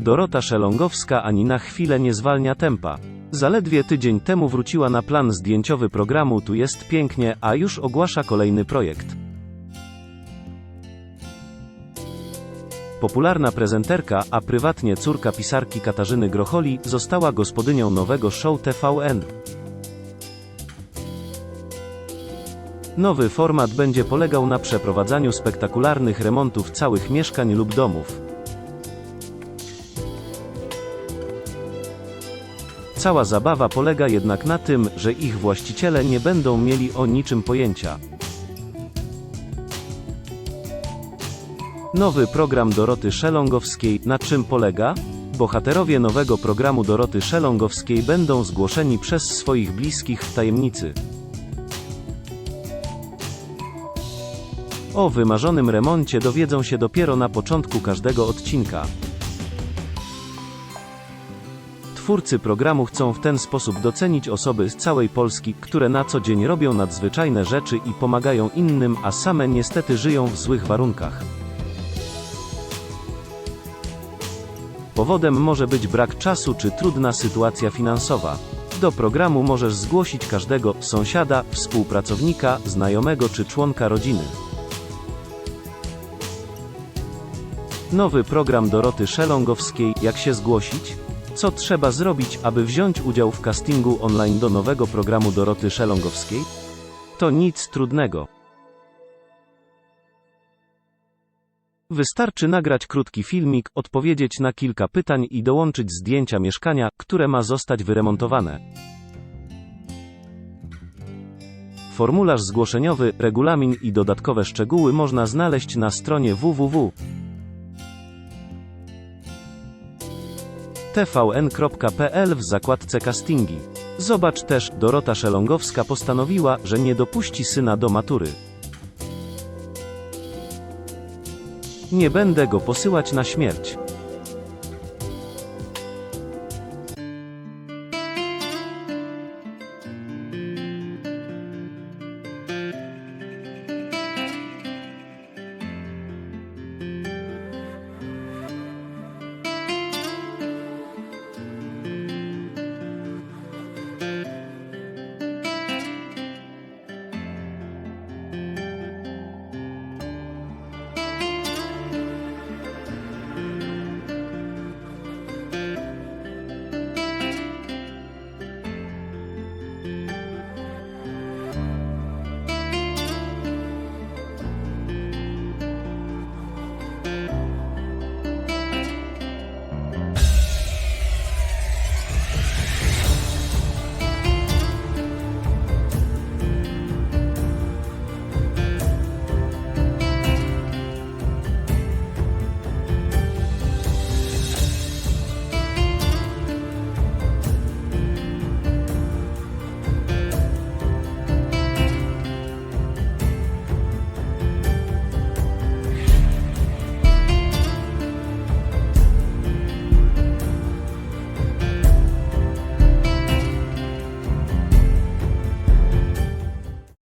Dorota Szelongowska ani na chwilę nie zwalnia tempa. Zaledwie tydzień temu wróciła na plan zdjęciowy programu Tu jest pięknie, a już ogłasza kolejny projekt. Popularna prezenterka, a prywatnie córka pisarki Katarzyny Grocholi, została gospodynią nowego show TVN. Nowy format będzie polegał na przeprowadzaniu spektakularnych remontów całych mieszkań lub domów. Cała zabawa polega jednak na tym, że ich właściciele nie będą mieli o niczym pojęcia. Nowy program Doroty Szelongowskiej na czym polega? Bohaterowie nowego programu Doroty Szelongowskiej będą zgłoszeni przez swoich bliskich w tajemnicy. O wymarzonym remoncie dowiedzą się dopiero na początku każdego odcinka. Twórcy programu chcą w ten sposób docenić osoby z całej Polski, które na co dzień robią nadzwyczajne rzeczy i pomagają innym, a same niestety żyją w złych warunkach. Powodem może być brak czasu czy trudna sytuacja finansowa. Do programu możesz zgłosić każdego sąsiada, współpracownika, znajomego czy członka rodziny. Nowy program Doroty Szelongowskiej Jak się zgłosić? Co trzeba zrobić, aby wziąć udział w castingu online do nowego programu Doroty Szelongowskiej? To nic trudnego. Wystarczy nagrać krótki filmik, odpowiedzieć na kilka pytań i dołączyć zdjęcia mieszkania, które ma zostać wyremontowane. Formularz zgłoszeniowy, regulamin i dodatkowe szczegóły można znaleźć na stronie www. tvn.pl w zakładce castingi. Zobacz też, Dorota Szelongowska postanowiła, że nie dopuści syna do matury. Nie będę go posyłać na śmierć.